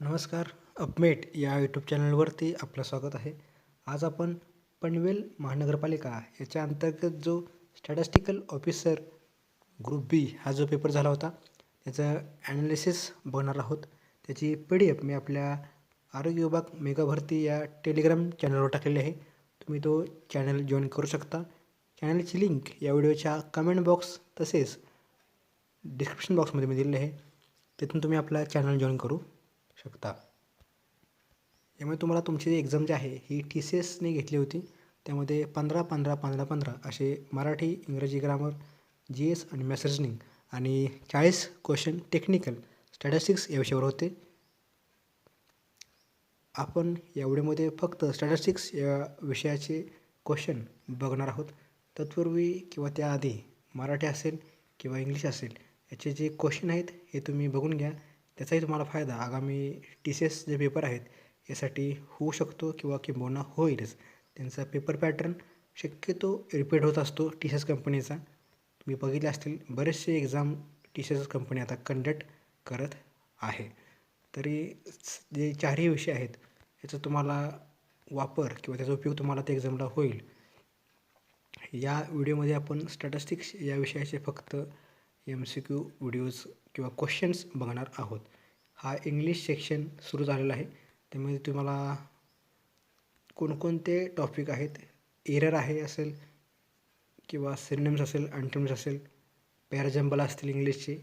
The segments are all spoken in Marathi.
नमस्कार अपमेट या यूट्यूब चॅनलवरती आपलं स्वागत आहे. आज आपण पनवेल महानगरपालिका याच्या अंतर्गत जो स्टॅटिस्टिकल ऑफिसर ग्रुप बी हा जो पेपर झाला होता त्याचं ॲनालिसिस बघणार आहोत. त्याची पी डी एफ मी आपल्या आरोग्य विभाग मेगा भरती या टेलिग्राम चॅनलवर टाकलेली आहे. तुम्ही तो चॅनल जॉईन करू शकता. चॅनलची लिंक या व्हिडिओच्या कमेंट बॉक्स तसेच डिस्क्रिप्शन बॉक्समध्ये मी दिलेली आहे. तिथून तुम्ही आपला चॅनल जॉईन करू. शकता. यामुळे तुम्हाला तुमची एक्झाम जी आहे ही टी सी एसने घेतली होती. त्यामध्ये पंधरा पंधरा पंधरा पंधरा असे मराठी इंग्रजी ग्रामर जी एस आणि मॅसेजनिंग आणि चाळीस क्वेश्चन टेक्निकल स्टॅटिस्टिक्स या विषयावर होते. आपण एवढेमध्ये फक्त स्टॅटिस्टिक्स या विषयाचे क्वेश्चन बघणार आहोत. तत्पूर्वी किंवा त्याआधी मराठी असेल किंवा इंग्लिश असेल याचे जे क्वेश्चन आहेत हे तुम्ही बघून घ्या. त्याचाही तुम्हाला फायदा आगामी टी सी एस जे पेपर आहेत यासाठी होऊ शकतो किंवा किंबहुना होईलच. त्यांचा पेपर पॅटर्न शक्यतो रिपीट होत असतो टी सी एस कंपनीचा तुम्ही बघितले असतील बरेचसे exam T C S company आता कंडक्ट करत आहे. तरी जे चारही विषय आहेत याचा तुम्हाला वापर किंवा त्याचा उपयोग तुम्हाला त्या एक्झामला होईल. या व्हिडिओमध्ये आपण स्टॅटिस्टिक्स या विषयाचे फक्त एम सी क्यू व्हिडिओज किंवा क्वेश्चन्स बघणार आहोत. हा इंग्लिश सेक्शन सुरू झालेला आहे. त्यामध्ये तुम्हाला कोणकोणते टॉपिक आहेत? एरर आहे असेल किंवा सिनेम्स असेल अँटम्स असेल पॅराजम्बल असतील इंग्लिशचे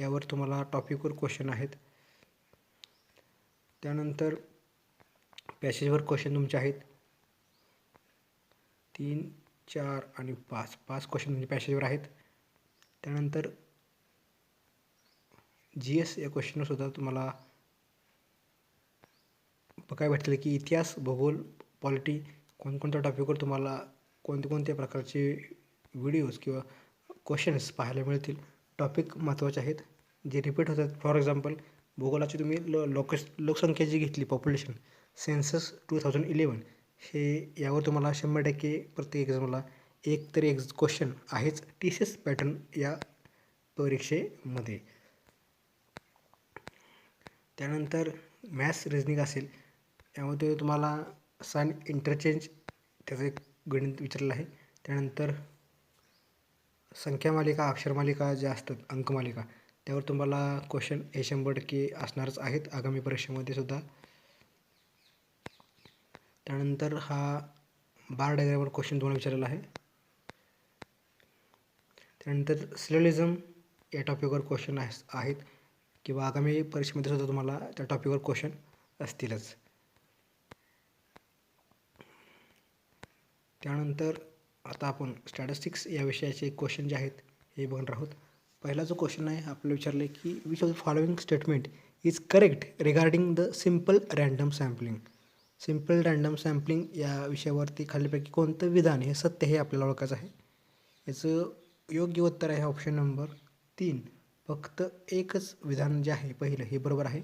यावर तुम्हाला टॉपिकवर क्वेश्चन आहेत. त्यानंतर पॅसेजवर क्वेश्चन तुमचे आहेत. तीन चार आणि पाच. पाच क्वेश्चन तुमचे पॅसेजवर आहेत. त्यानंतर जी एस या क्वेश्चनसुद्धा तुम्हाला बघायला भेटतील की इतिहास भूगोल पॉलिटी कोणकोणत्या टॉपिकवर तुम्हाला कोणत्या प्रकारचे व्हिडिओज किंवा क्वेश्चन्स पाहायला मिळतील? टॉपिक महत्त्वाचे आहेत जे रिपीट होतात. फॉर एक्झाम्पल भूगोलाची तुम्ही लो लोक लोकसंख्या जी घेतली population census two thousand eleven हे यावर तुम्हाला शंभर टक्के प्रत्येक एक्झामला एक तरी एक क्वेश्चन आहेच टी सी एस पॅटर्न या परीक्षेमध्ये. त्यानंतर मॅथ्स रिजनिंग असेल यामध्ये तुम्हाला सान इंटरचेंज त्याचं एक गणित विचारलेलं आहे. त्यानंतर संख्या मालिका ज्या असतात अंकमालिका त्यावर तुम्हाला क्वेश्चन हे शंभर टक्के असणारच आहेत. आगामी परीक्षेमध्ये सुद्धा. त्यानंतर हा बार डायग्रामवर क्वेश्चन तुम्हाला विचारलेला आहे. त्यानंतर सिलोलिझम या टॉपिकवर क्वेश्चन आहेत. किंवा आगामी परीक्षेमध्ये सुद्धा तुम्हाला त्या टॉपिकवर क्वेश्चन असतीलच. त्यानंतर आता आपण स्टॅटिस्टिक्स या विषयाचे क्वेश्चन जे आहेत हे बघणार आहोत. पहिला जो क्वेश्चन आहे आपल्याला विचारलं आहे की which of the following statement is correct regarding the simple random sampling simple random sampling या विषयावरती खालीपैकी कोणतं विधान हे सत्य हे आपल्याला ओळखायचं आहे. याचं योग्य उत्तर आहे ऑप्शन नंबर तीन. फक्त एकच विधान जे आहे पहिलं हे बरोबर आहे.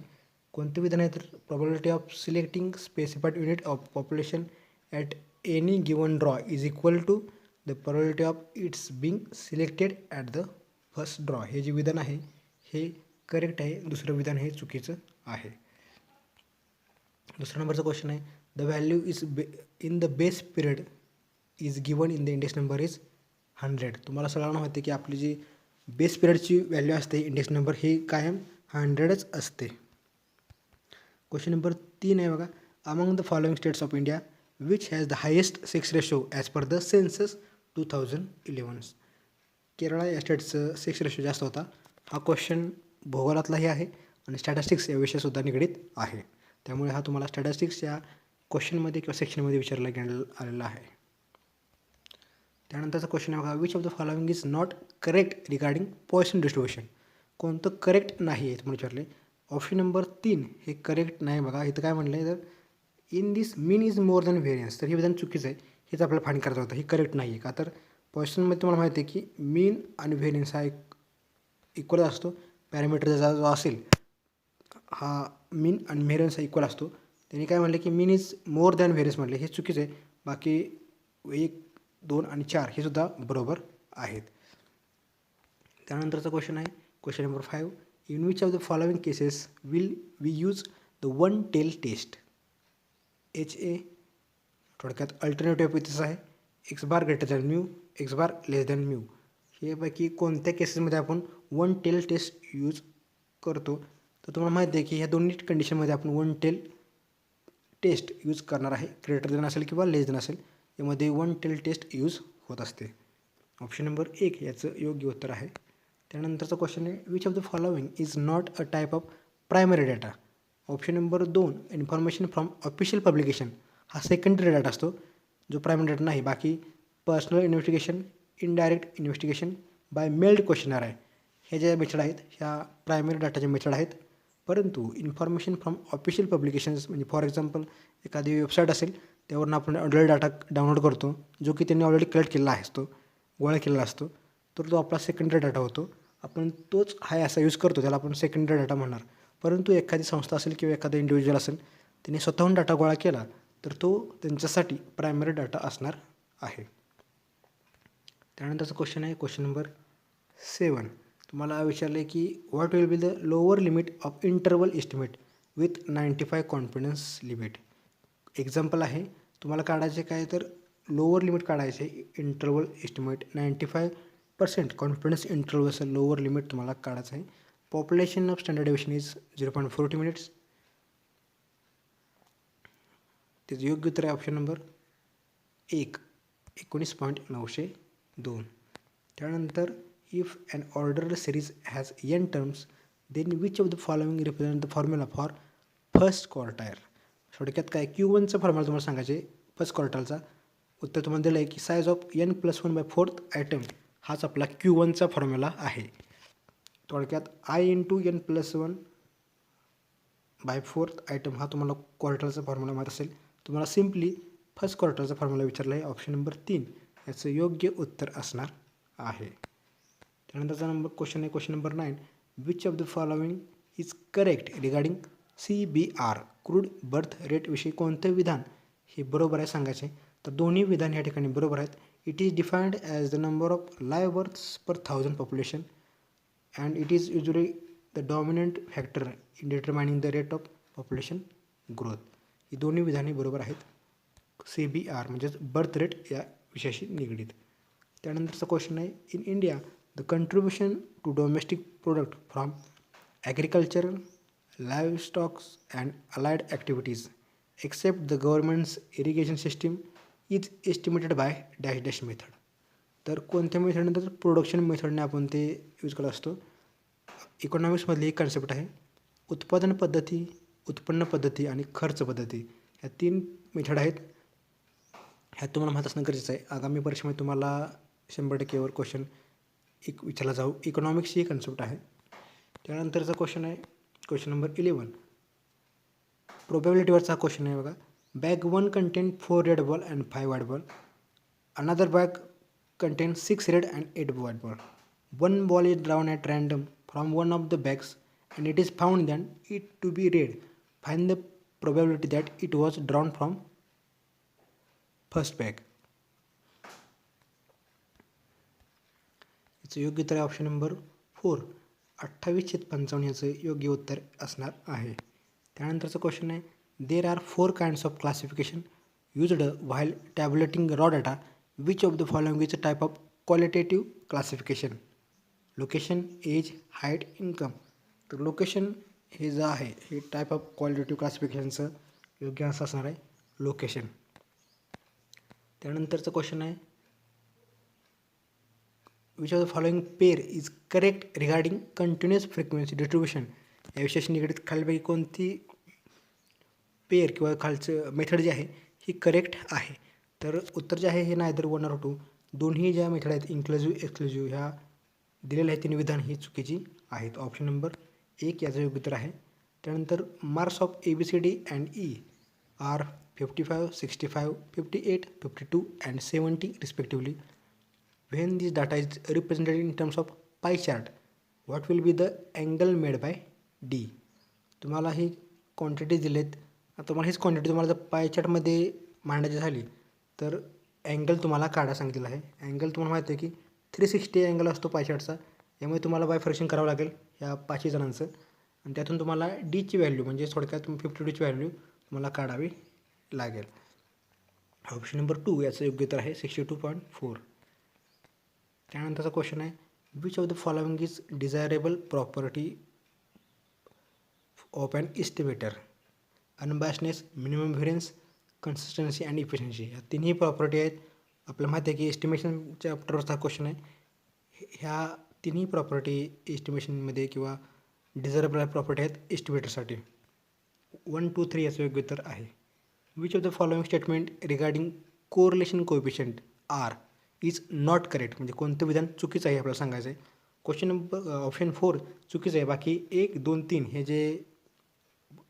कोणतं विधान आहे तर probability of selecting specified unit of population at any given draw is equal to the probability of its being selected at the first draw हे जे विधान आहे हे करेक्ट आहे. दुसरं विधान हे चुकीचं आहे. दुसरा नंबरचा क्वेश्चन आहे. The value is bay in the base period is given in the index number is hundred. तुम्हाला सगळ्यांना माहिती की आपली जी बेस पिरियडची व्हॅल्यू असते इंडेक्स नंबर ही कायम हंड्रेडच असते. क्वेश्चन नंबर तीन आहे बघा. Among the following states of India which has the highest sex ratio as per the census two thousand elevens Kerala या स्टेटचं सेक्स रेशो जास्त होता. हा क्वेश्चन भूगोलातलाही आहे आणि स्टॅटिस्टिक्स या विषयसुद्धा निगडीत आहे. त्यामुळे हा तुम्हाला स्टॅटिस्टिक्स या क्वेश्चनमध्ये किंवा सेक्शनमध्ये विचारला घेण्यात आलेला आहे. त्यानंतरचा क्वेश्चन आहे बघा which of the following is not correct regarding Poisson distribution कोणतं करेक्ट नाही आहे तुम्हाला विचारले ऑप्शन नंबर तीन हे करेक्ट नाही बघा. इथं काय म्हटलं आहे तर in this mean is more than variance तर हे विधान चुकीचं आहे. हेच आपल्याला फाईन करायचं होतं. हे करेक्ट नाही आहे का? तर पॉयसनमध्ये तुम्हाला माहिती आहे की मीन आणि व्हेरियन्स हा एक इक्वल असतो. पॅरामीटरचा जो असेल हा मीन आणि व्हेरियन्स हा इक्वल असतो. त्यांनी काय म्हटलं की mean is more than variance म्हटले हे चुकीचं आहे. बाकी एक दोन आणि चार हे सुद्धा बरोबर आहेत. त्यानंतरचा क्वेश्चन आहे question number five in which of the following cases will we use the one tail test H A थोडक्यात अल्टरनेटिव्ह इथंच आहे. X bar greater than mu X bar less than mu हेपैकी कोणत्या केसेसमध्ये आपण वन टेल टेस्ट यूज करतो? तर तुम्हाला माहिती आहे की ह्या दोन्ही कंडिशनमध्ये आपण वन टेल टेस्ट यूज करणार आहे. ग्रेटर दॅन असेल किंवा लेस दॅन असेल. यामध्ये वन टेल टेस्ट यूज होत असते. ऑप्शन नंबर एक याचं योग्य उत्तर आहे. त्यानंतरचा क्वेश्चन आहे which of the following is not a type of primary data option number दोन इन्फॉर्मेशन फ्रॉम ऑफिशियल पब्लिकेशन हा सेकंडरी डेटा असतो जो प्रायमरी डेटा नाही बाकी personal investigation indirect investigation by mailed questionnaire आहे. हे ज्या मेथड आहेत ह्या प्रायमरी डाटाच्या मेथड आहेत. परंतु इन्फॉर्मेशन फ्रॉम ऑफिशियल पब्लिकेशन्स म्हणजे फॉर एक्झाम्पल एखादी वेबसाईट असेल त्यावरून आपण ऑलरेडी डाटा डाउनलोड करतो. जो की त्यांनी ऑलरेडी कलेक्ट केलेला असतो गोळा केलेला असतो. तर तो आपला सेकंडरी डाटा होतो. आपण तोच हाय असा यूज करतो त्याला आपण सेकंडरी डाटा म्हणणार. परंतु एखादी संस्था असेल किंवा एखादा इंडिव्हिज्युअल असेल त्यांनी स्वतःहून डाटा गोळा केला तर तो त्यांच्यासाठी प्रायमरी डाटा असणार आहे. त्यानंतरचा क्वेश्चन आहे क्वेश्चन नंबर सेवन तुम्हाला विचारलं आहे की what will be the lower limit of interval estimate with ninety five confidence limit example आहे तुम्हाला काढायचे काय तर लोअर लिमिट काढायचे interval estimate ninety five percent confidence इंटरवलचं lower limit तुम्हाला काढायचं आहे. Population of standard division is zero point forty minutes त्याचं योग्य उत्तर आहे ऑप्शन नंबर एक एकोणीस पॉईंट नऊशे दोन. त्यानंतर if and order series has N terms then which of the following represent the formula for first quartile थोडक्यात काय क्यू वनचा फॉर्म्युला तुम्हाला सांगायचे फर्स्ट क्वार्टरचा उत्तर तुम्हाला दिलं आहे की size of N plus one by fourth item हाच आपला क्यू वनचा फॉर्म्युला आहे. थोडक्यात I into N plus one by fourth item हा तुम्हाला क्वार्टरचा फॉर्म्युला माहीत असेल. तुम्हाला सिम्पली फर्स्ट क्वार्टरचा फॉर्म्युला विचारला आहे ऑप्शन नंबर तीन. याचं योग्य उत्तर असणार आहे. त्यानंतरचा नंबर क्वेश्चन आहे question number nine which of the following is correct regarding C B R crude birth रेटविषयी कोणतं विधान हे बरोबर आहे सांगायचे? तर दोन्ही विधान या ठिकाणी बरोबर आहेत. It is defined as the number of live births per thousand population and it is usually the dominant factor in determining the rate of population growth ही दोन्ही विधाने बरोबर आहेत. सी बी आर म्हणजेच बर्थ रेट या विषयाशी निगडीत. त्यानंतरचा क्वेश्चन आहे. In India the contribution to domestic product from agriculture livestocks and allied activities except the government's irrigation system is estimated by dash dash method तर कोणत्या मेथडनंतर प्रोडक्शन मेथडने आपण ते यूज करत असतो? इकॉनॉमिक्समधली एक कन्सेप्ट आहे. उत्पादन पद्धती उत्पन्न पद्धती आणि खर्च पद्धती. ह्या तीन मेथड आहेत. ह्या तुम्हाला माहीत असणं गरजेचं आहे. आगामी परीक्षेमध्ये तुम्हाला शंभर टक्केवर क्वेश्चन एक विचारला जाऊ. इकॉनॉमिक्सची एक कन्सेप्ट आहे. त्यानंतरचा क्वेश्चन आहे क्वेश्चन नंबर इलेवन. प्रोबेबिलिटीवरचा क्वेश्चन आहे बघा. Bag one contain four red ball and five white ball another bag contain six red and eight white ball one ball is drawn at random from one of the bags and it is found then it to be red find the probability that it was drawn from first bag याचं योग्य तर ऑप्शन नंबर फोर अठ्ठावीस छेद पंचावन्न याचं योग्य उत्तर असणार आहे. त्यानंतरचं क्वेश्चन आहे there are four kinds of classification used while tabulating raw data which of the following is a type of qualitative classification location age height income तर लोकेशन हे जे आहे हे टाईप ऑफ क्वालिटेटिव्ह क्लासिफिकेशनचं योग्य असं असणार आहे लोकेशन त्यानंतरचं क्वेश्चन आहे which of the following pair is correct regarding continuous frequency distribution या विषयाशी निगडीत खालीपैकी कोणती पेअर किंवा खालचं मेथड जे आहे ही करेक्ट आहे? तर उत्तर जे आहे हे नायदर वन ऑर टू दोन्ही ज्या मेथड आहेत इन्क्लुझिव्ह एक्सक्लुझिव्ह ह्या दिलेल्या आहेत तीन विधान ही चुकीची आहेत. ऑप्शन नंबर एक याचं योग्य उत्तर आहे. त्यानंतर marks of A B C D and E are fifty five sixty five fifty eight fifty two and seventy respectively when this data is represented in terms of pie chart what will be the angle made by D तुम्हाला ही क्वांटिटी दिलेत. तुम्हाला हीच क्वांटिटी तुम्हाला जर पाय चार्टमध्ये मांडायची झाली तर अँगल तुम्हाला काढा सांगितलेला आहे. अँगल तुम्हाला माहिती आहे की थ्री सिक्स्टी अँगल असतो पाय चार्टचा यामुळे तुम्हाला बाय करावं लागेल ह्या पाचशे जणांचं. आणि त्यातून तुम्हाला डीची व्हॅल्यू म्हणजे थोडक्यात फिफ्टी टूची व्हॅल्यू तुम्हाला काढावी लागेल. ऑप्शन नंबर टू याचं योग्य तर आहे सिक्स्टी टू पॉईंट फोर त्यानंतरचा क्वेश्चन आहे which of the following is desirable property of and estimator unbiasedness minimum variance consistency and efficiency या तिन्ही प्रॉपर्टी आहेत. आपल्याला माहिती आहे की एस्टिमेशनच्या चॅप्टरवरचा क्वेश्चन आहे. ह्या तिन्ही प्रॉपर्टी एस्टिमेशनमध्ये किंवा डिझायरेबल प्रॉपर्टी आहेत एस्टिमेटरसाठी वन टू थ्री याचं योग्य उत्तर आहे. Which of the following statement regarding correlation coefficient R is not correct म्हणजे कोणतं विधान चुकीचं आहे आपल्याला सांगायचं आहे. क्वेश्चन नंबर ऑप्शन फोर चुकीचं आहे. बाकी एक दोन तीन हे जे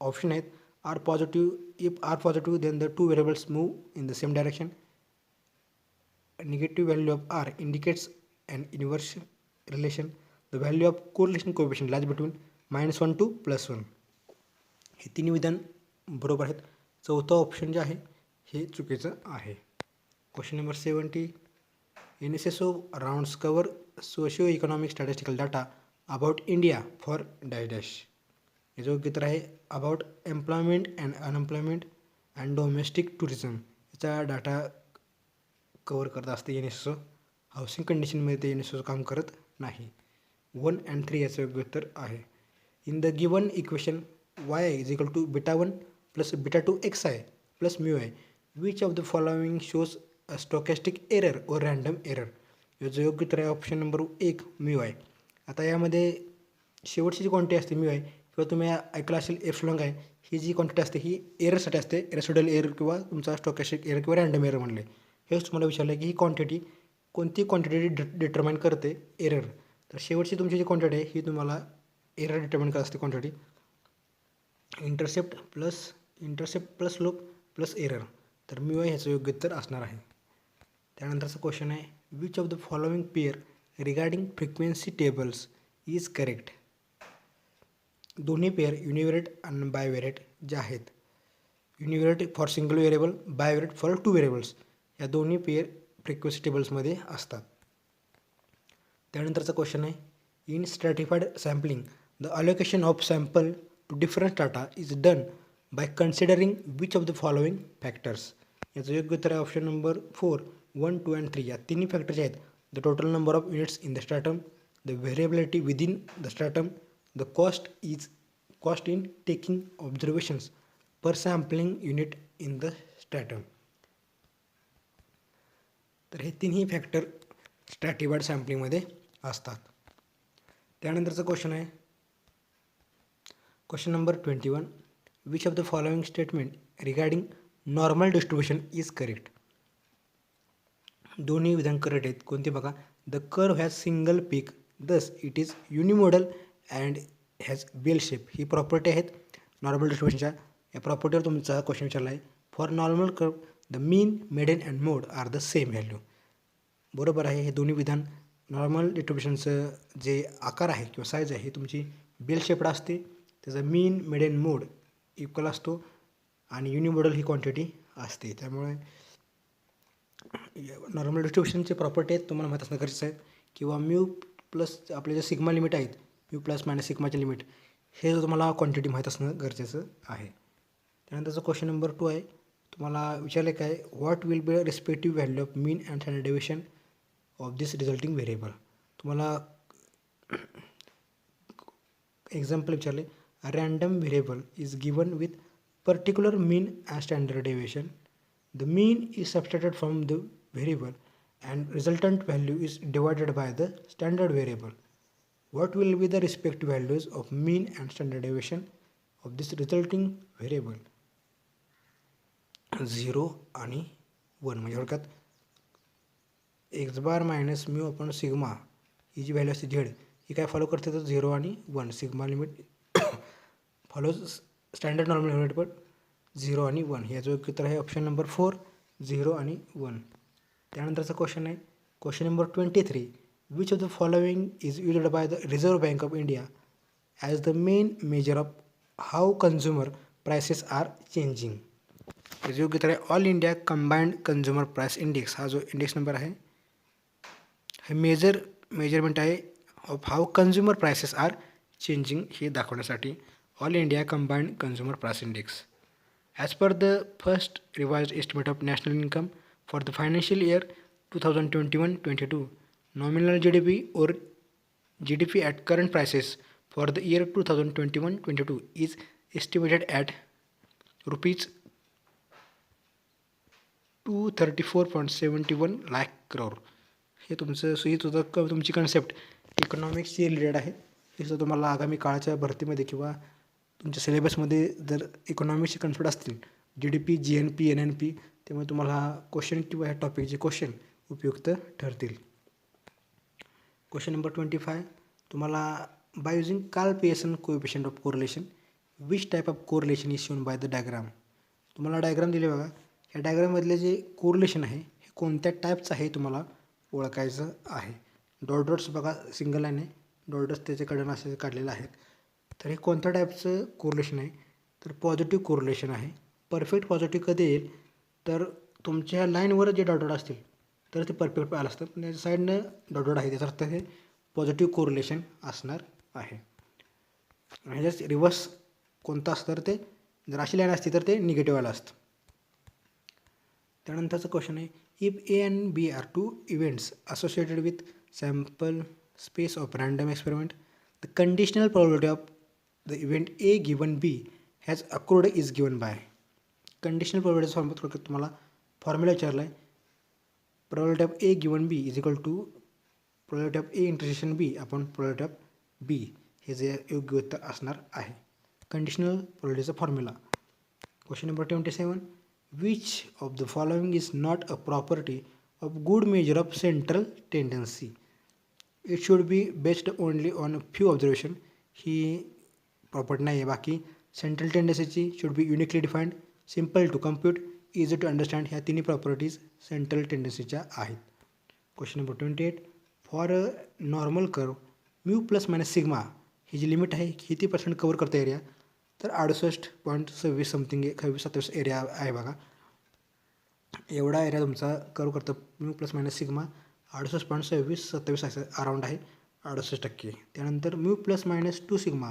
ऑप्शन आहेत R positive if R positive then the two variables move in the same direction negative value of r indicates an inverse relation. The value of correlation coefficient lies between minus 1 to plus 1 हे तिन्ही विधान बरोबर आहेत. चौथं ऑप्शन जे आहे हे चुकीचं आहे. Question number seventy N S S O rounds cover socio economic statistical data about India for dash dash याचं योग्य आहे about employment and unemployment and domestic tourism याचा डाटा कवर करत असते एन एस ओ हाऊसिंग कंडिशनमध्ये ते एन एस ओ काम करत नाही. वन अँड थ्री याचं योग्य उत्तर आहे. In the given equation Y I is equal to beta one plus beta two X I plus mu I which of the following shows stochastic error व रँडम एरर याचं योग्य उत्तर आहे ऑप्शन नंबर एक म्यू आय आता यामध्ये शेवटची जी क्वांटिटी असते म्यू आय किंवा तुम्ही ऐकलं असेल एफलॉंग आहे ही जी क्वांटिटी असते ही एररसाठी असते रेसिडल एरर किंवा तुमचा स्टोकॅस्टिक एरर किंवा रँडम एरर म्हणले. हेच तुम्हाला विचारलं की ही क्वांटिटी कोणती क्वांटिटी डि डिटर्माइन करते? एरर तर शेवटची तुमची जी क्वांटिटी आहे ही तुम्हाला एरर डिटर्माइन करत असते quantity intercept plus intercept plus loop plus error तर मी ह्याचं योग्य उत्तर असणार आहे. त्यानंतरचा क्वेश्चन आहे which of the following pair regarding frequency tables is correct दोन्ही पेअर युनिव्हेरेट आणि बायव्हेरेट जे आहेत. Univariate for single variable bivariate for two variables या दोन्ही पेअर फ्रिक्वेन्सी टेबल्समध्ये असतात. त्यानंतरचा क्वेश्चन आहे in stratified sampling the allocation of sample to different data is done by considering which of the following factors याचं योग्य उत्तर आहे option number four one two and three या तिन्ही फॅक्टर जे आहेत. The total number of units in the stratum the variability within the stratum the cost is cost in taking observations per sampling unit in the stratum तर हे तिन्ही फॅक्टर स्ट्रॅटिवाइड सॅम्पलिंगमध्ये असतात. त्यानंतरचा क्वेश्चन आहे. Question number twenty one which of the following statement regarding normal distribution is correct दोन्ही विधान करेक्ट आहेत. कोणते बघा? The curve has single peak thus it is unimodal and has bell shape he property आहेत. नॉर्मल डिस्ट्रिब्युशनच्या या प्रॉपर्टीवर तुमचा क्वेश्चन विचारला आहे for normal curve the mean median and mode are the same value बरोबर आहे. हे दोन्ही विधान नॉर्मल डिस्ट्रिब्युशनचं जे आकार आहे किंवा साईज आहे तुमची बेल शेपड असते. त्याचा मीन मेडन मोड इक्वल असतो. आणि युनिमोडल ही क्वांटिटी असते. त्यामुळे नॉर्मल डिस्ट्रिब्युशनचे प्रॉपर्टी आहेत तुम्हाला माहीत असणं गरजेचं आहे. किंवा म्यू प्लस आपले जे सिग्मा लिमिट आहेत म्यू प्लस मायनस सिग्माचे लिमिट हे तुम्हाला क्वांटिटी माहीत असणं गरजेचं आहे. त्यानंतरचा क्वेश्चन नंबर टू आहे. तुम्हाला विचारले काय what will be respective value of mean and standard deviation of this resulting variable तुम्हाला एक्झाम्पल विचारले. Random variable is given with particular mean and standard deviation the mean is subtracted from the variable and resultant value is divided by the standard variable what will be the respective values of mean and standard deviation of this resulting variable zero आणि वन म्हणजे थोडक्यात एक्स बार मायनस म्यू आपण सिग्मा ही जी व्हॅल्यू असते झेड ही काय फॉलो करते तर झिरो आणि one sigma limit follows standard normal limit पण zero आणि वन याचं योग्य उत्तर आहे ऑप्शन नंबर फोर झिरो आणि वन त्यानंतरचा क्वेश्चन आहे question number twenty three which of the following is used by the Reserve Bank of India as the main measure of how consumer prices are changing याचं योग्य तर आहे all India combined consumer price index हा जो इंडेक्स नंबर आहे, हे मेजर मेज़रमेंट आहे of how consumer prices are changing हे दाखवण्यासाठी all India combined consumer price index as per the first revised estimate of national income for the financial year two thousand twenty one twenty two nominal G D P the G D P at current at for the year two thousand twenty one twenty two is estimated at rupees two thirty four point seventy one lakh crore हे तुमचं सो ही तुझं क तुमची कन्सेप्ट इकॉनॉमिक्सची रिलेटेड आहे. हे सुद्धा तुम्हाला आगामी काळाच्या भरतीमध्ये किंवा तुमच्या सिलेबसमध्ये जर इकॉनॉमिक्सचे कन्सेप्ट असतील G D P G N P N N P त्यामुळे तुम्हाला हा क्वेश्चन किंवा ह्या टॉपिकचे क्वेश्चन उपयुक्त ठरतील. क्वेश्चन नंबर ट्वेंटी फाय तुम्हाला by using Karl Pearson coefficient of correlation which type of correlation is given by the diagram तुम्हाला डायग्राम दिले बघा. या डायग्राममधले जे कोरिलेशन आहे हे कोणत्या टाईपचं आहे तुम्हाला ओळखायचं आहे. डॉट डॉट्स बघा सिंगल लाईन आहे. डॉट डॉट्स कडन असे काढलेले आहेत. तर हे कोणत्या टाईपचं कोरिलेशन आहे? तर पॉझिटिव्ह कोरिलेशन आहे. परफेक्ट पॉझिटिव्ह कधी येईल? तर तुमच्या ह्या लाईनवर जे डॉट डॉट असतील तर ते परफेक्ट आलं असतं पण त्याच्या साईडनं डॉट डॉट आहे त्याचा अर्थ हे पॉझिटिव्ह कोरिलेशन असणार आहे. आणि ह्याच्यात रिव्हर्स कोणतं असतं तर ते जर अशी लाईन असती तर ते निगेटिव्ह आलं असतं. त्यानंतरचं क्वेश्चन आहे if A and B are two events associated with sample space of random experiment the conditional probability of the event A given B has occurred is given by conditional प्रॉबिलिटीचा form थोडक्यात तुम्हाला फॉर्म्युला विचारला आहे probability of A given B is equal to probability of A intersection B आपण प्रॉबिलिटी ऑफ बी हे जे योग्य उत्तर असणार आहे. Conditional प्रॉबिलिटीचा formula question number twenty seven which of the following is not a property of good measure of central tendency? It should be based only on a few observation. ही प्रॉपर्टी नाही आहे बाकी central टेंडन्सीची should be uniquely defined simple to compute easy to understand ह्या तिन्ही प्रॉपर्टीज सेंट्रल टेंडन्सीच्या आहेत. Question number twenty eight for a normal curve mu plus minus sigma ही जी लिमिट आहे किती पर्सेंट कवर करते एरिया तर अडुसष्ट पॉईंट सव्वीस समथिंग सव्वीस सत्तावीस एरिया आहे बघा. एवढा एरिया तुमचा करू करतं. म्यू प्लस मायनस सिग्मा अडुसष्ट पॉईंट सव्वीस सत्तावीस असं अराऊंड आहे. अडुसष्ट टक्के. त्यानंतर mu plus minus two sigma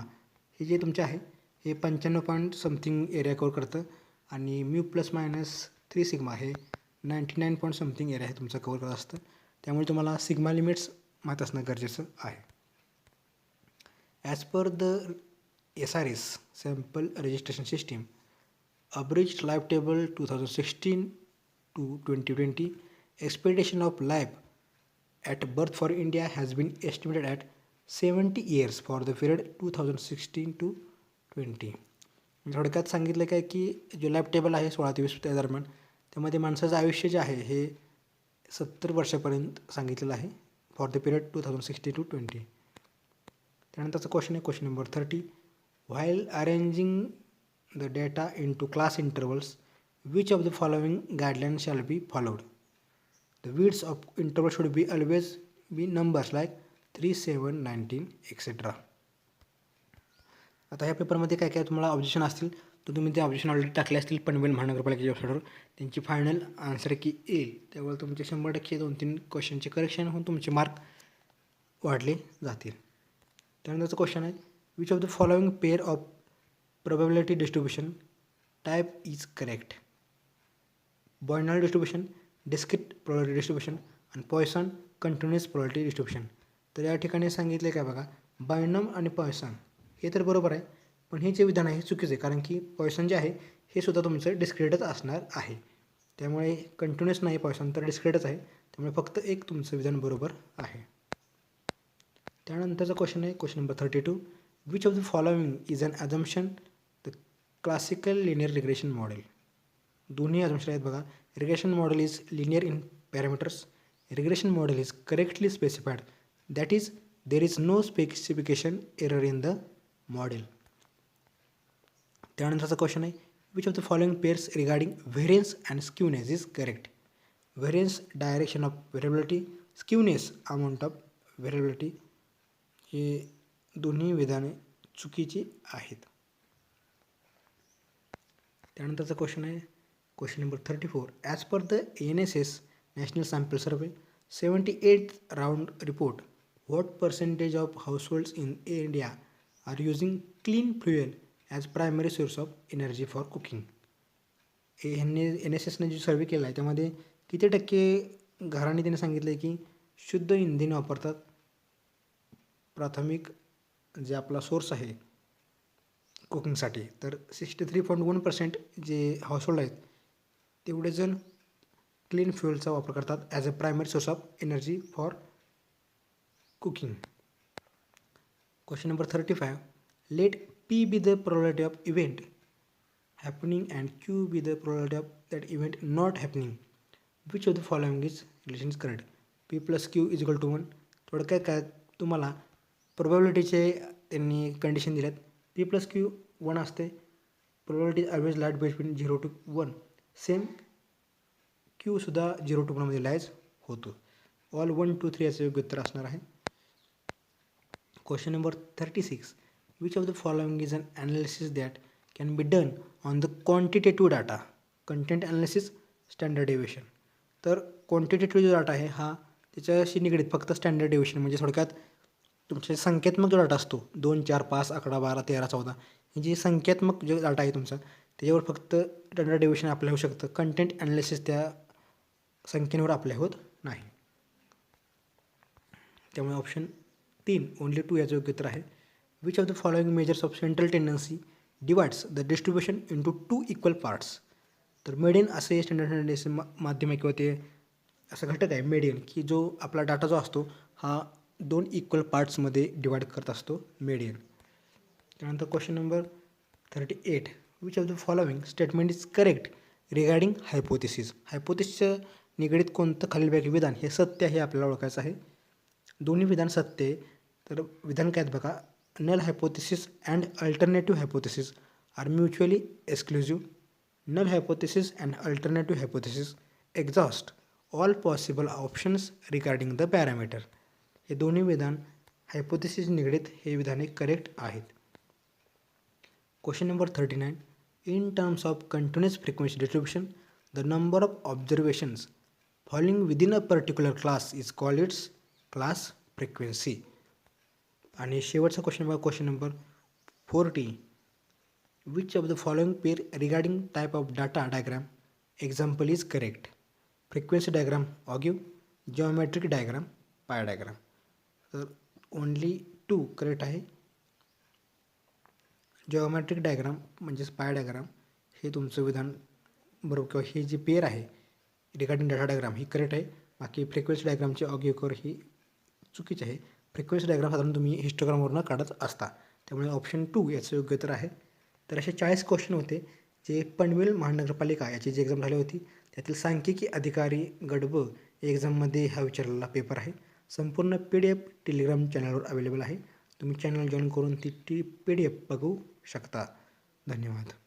हे जे तुमचे आहे हे पंच्याण्णव पॉईंट समथिंग एरिया कवर करतं आणि mu plus minus three sigma हे ninety nine point something area हे तुमचं कवर करत असतं. त्यामुळे तुम्हाला सिग्मा लिमिट्स माहीत असणं गरजेचं आहे. As per the S R S sample registration system abridged life table two thousand sixteen to twenty twenty expectation of life at birth for India has been estimated at seventy years for the period two thousand sixteen to twenty. म्हणजे थोडक्यात सांगितलं काय की जो लॅब टेबल आहे सोळा ते वीस त्या दरम्यान त्यामध्ये माणसाचं आयुष्य जे आहे हे सत्तर वर्षापर्यंत सांगितलेलं आहे for the period two thousand sixty to twenty. त्यानंतरचा क्वेश्चन आहे question number thirty while arranging the data into class intervals which of the following guideline shall be followed the widths of interval should be always be numbers like three seven nineteen etcetera आता ह्या पेपरमध्ये काय काय तुम्हाला ऑब्जेक्शन असतील तर तुम्ही ते ऑब्जेक्शन ऑलरेडी टाकले असतील पनवेल महानगरपालिकेच्या वेबसाईटवर त्यांची फायनल आन्सर की येईल. त्यामुळे तुमचे शंभर टक्के दोन तीन क्वेश्चनचे करेक्शन होऊन तुमचे मार्क वाढले जातील. त्यानंतरचं क्वेश्चन आहे which of the following pair of probability distribution type is correct binomial distribution discrete probability distribution आणि पॉयसन कंटिन्युअस प्रोबॅबिलिटी डिस्ट्रीब्युशन तर या ठिकाणी सांगितले काय बघा? बायनम आणि पॉयसन. हे तर बरोबर आहे पण हे जे विधान आहे हे चुकीचं आहे कारण की पॉयसन जे आहे हे सुद्धा तुमचं डिस्क्रेटच असणार आहे. त्यामुळे कंटिन्युअस नाही पॉयसन तर डिस्क्रेटच आहे. त्यामुळे फक्त एक तुमचं विधान बरोबर आहे. त्यानंतरचा क्वेश्चन आहे question number thirty two which of the following is an assumption? The classical linear regression model दोन्ही assumption आहेत बघा. Regression model is linear in parameters regression model is correctly specified that is there is no specification error in the model. त्यानंतरचा क्वेश्चन आहे which of the following pairs regarding variance and skewness is correct variance direction of variability skewness amount of variability हे दोन्ही विधाने चुकीची आहेत. त्यानंतरचा क्वेश्चन आहे question number thirty four as per the N S S national sample survey seventy eight round report what percentage of households in India are using clean fuel as primary source of energy for cooking A ह्यांनी एन एस एसने जो सर्वे केला आहे त्यामध्ये किती टक्के घरांनी त्यांनी सांगितलं आहे की शुद्ध इंधन वापरतात? प्राथमिक जे आपला सोर्स आहे कुकिंगसाठी तर sixty three point one percent जे हाऊसहोल्ड आहेत तेवढे जण क्लीन फ्युएलचा वापर करतात as a primary source of energy for cooking question number thirty five let P be the probability of event happening and q be the probability of that event not happening. Which of the following is relation is correct? P plus q is equal to 1 थोडक्यात काय तुम्हाला प्रोबॅबिलिटीचे त्यांनी कंडिशन दिल्यात. पी प्लस क्यू वन असते. Probability average light between zero to one same क्यूसुद्धा zero to वनमध्ये लाईज होतो. ऑल वन टू थ्री याचं योग्य उत्तर असणार आहे. Question number thirty six which of the following is an analysis that can be done on the quantitative data content analysis standard deviation तर क्वांटिटेटिव्ह जो डाटा आहे हा त्याच्याशी निगडीत फक्त स्टँडर्ड डेविएशन म्हणजे थोडक्यात तुमचे संख्यात्मक जो डाटा असतो दोन चार पाच अकरा बारा तेरा चौदा हे जे संख्यात्मक जो डाटा आहे तुमचा त्याच्यावर फक्त स्टँडर्ड डेविएशन आपल्या होऊ शकतं. कंटेंट ॲनालिसिस त्या संख्येवर आपल्या होत नाही. त्यामुळे ऑप्शन तीन ओनली टू याचं योग्य उत्तर आहे. Which of the following measures of central tendency divides the distribution into two equal parts तर मेडियन असे स्टँडर्ड टेंडन्सी मा माध्यम आहे किंवा ते असं घटक आहे. मेडियन की जो आपला डाटा जो असतो हा दोन इक्वल पार्ट्समध्ये डिवाइड करत असतो मेडियन त्यानंतर question number thirty eight which of the following statement is correct regarding hypothesis हायपोथिसचं निगडीत कोणतं खालीलपैकी विधान हे सत्य हे आपल्याला ओळखायचं आहे. दोन्ही विधान सत्य आहे तर विधान काय आहेत बघा null hypothesis and alternative hypothesis are mutually exclusive null hypothesis and alternative hypothesis exhaust all possible options regarding the parameter हे दोन्ही विधान हायपोथिसिस निगडीत हे विधाने करेक्ट आहेत. Question number thirty nine in terms of continuous frequency distribution the number of observations following within a particular class is call its class frequency. आणि शेवटचा क्वेश्चन बघा question number forty which of the following pair regarding type of data diagram example is correct frequency diagram ogive geometric diagram pie diagram तर ओनली टू करेक्ट आहे. जिओमॅट्रिक डायग्राम म्हणजेच पाय डायग्राम हे तुमचं विधान बरोबर किंवा ही जी पेर आहे रिगार्डिंग डाटा डायग्राम ही करेक्ट आहे. बाकी फ्रिक्वेन्सी डायग्रामची ऑग्युकर ही चुकीचं आहे. फ्रिक्वेन्सी डायग्राम साधारण तुम्ही हिस्टोग्रामवरनं काढत असता. त्यामुळे ऑप्शन टू याचं योग्य तर आहे. तर असे चाळीस क्वेश्चन होते जे पनवेल महानगरपालिका याची जी एक्झाम झाली होती त्यातील सांख्यिकी अधिकारी गडब एक्झाममध्ये हा विचारलेला पेपर आहे. संपूर्ण पी डी एफ टेलिग्राम चॅनलवर अवेलेबल आहे. तुम्ही चॅनल जॉईन करून ती टी पी डी एफ बघू शकता. धन्यवाद.